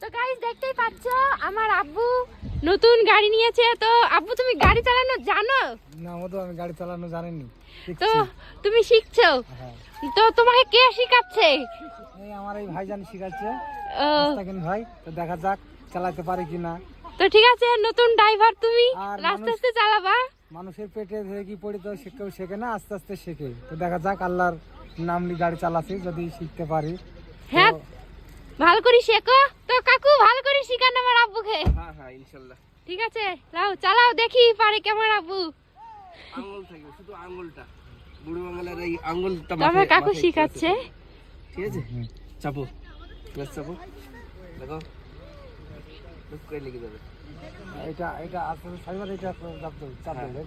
তো গাইস দেখতেই পাচ্ছ আমার আব্বু নতুন গাড়ি নিয়েছে। তো আব্বু তুমি গাড়ি চালানো জানো? না মতো আমি গাড়ি চালানো জানেনি তো তুমি শিখছো? হ্যাঁ। তো তোমাকে কে শিখাচ্ছে? এই আমার এই ভাইজান শিখাচ্ছে মুস্তাকিন ভাই তো দেখা যাক চালাতে পারে কিনা। তো ঠিক আছে নতুন ড্রাইভার তুমি আস্তে আস্তে চালাবা। মানুষের পেটে ধরে কি পড়ে তো সে কেউ শেখে না আস্তে আস্তে শেখে। তো দেখা যাক আল্লাহর নাম নিয়ে গাড়ি চালাচ্ছি যদি শিখতে পারি। হ্যাঁ ভালো করে শেখো? তো কাকু ভালো করে শিখান আমার আব্বুকে। হ্যাঁ হ্যাঁ ইনশাল্লাহ। ঠিক আছে? লাও চালাও দেখি পারে কেমন আব্বু। আঙ্গুল থাকবে শুধু আঙ্গুলটা। বুড়ো বাংলার এই আঙ্গুলটা তো আমার কাকু মাথায় শিখাচ্ছে। ঠিক আছে? চাপো। প্লাস চাপো। দেখো। লুক করে লেগে যাবে এটা এটা আসলে সাইবার এটা চাপ দেবে চাপ দেবে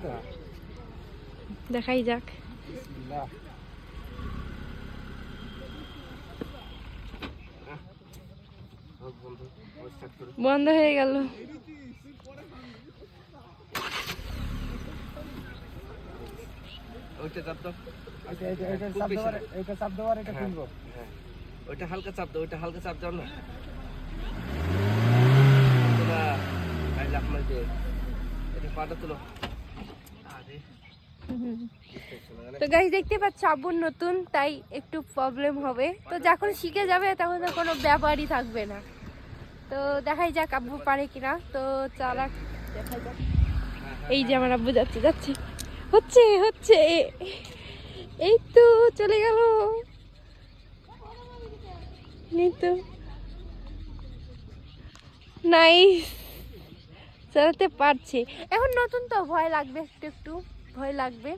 দেখাই যাক। বিসমিল্লাহ। বন্ধু হয়ে গেল। ওইটা চাপ দাও। এটা চাপ এটা এটা হ্যাঁ, হ্যাঁ। ওইটা হালকা চাপ দাও ওইটা হালকা চাপ দাও না। তো গাইজ দেখতে পাচ্ছ আব্বুর নতুন তাই একটু প্রবলেম হবে। তো যখন শিখে যাবে তখন তো কোনো ব্যাপারই থাকবে না। তো দেখাই যাক আব্বু পারে কিনা। তো চালাক দেখাই যাক। এই যে আমার আব্বু যাচ্ছে যাচ্ছে। হচ্ছে হচ্ছে। এই তো চলে গেল। এই তো। নাইস। চালাতে পারছি। এখন নতুন তো ভয় লাগবে একটু একটু। ভয় লাগবে।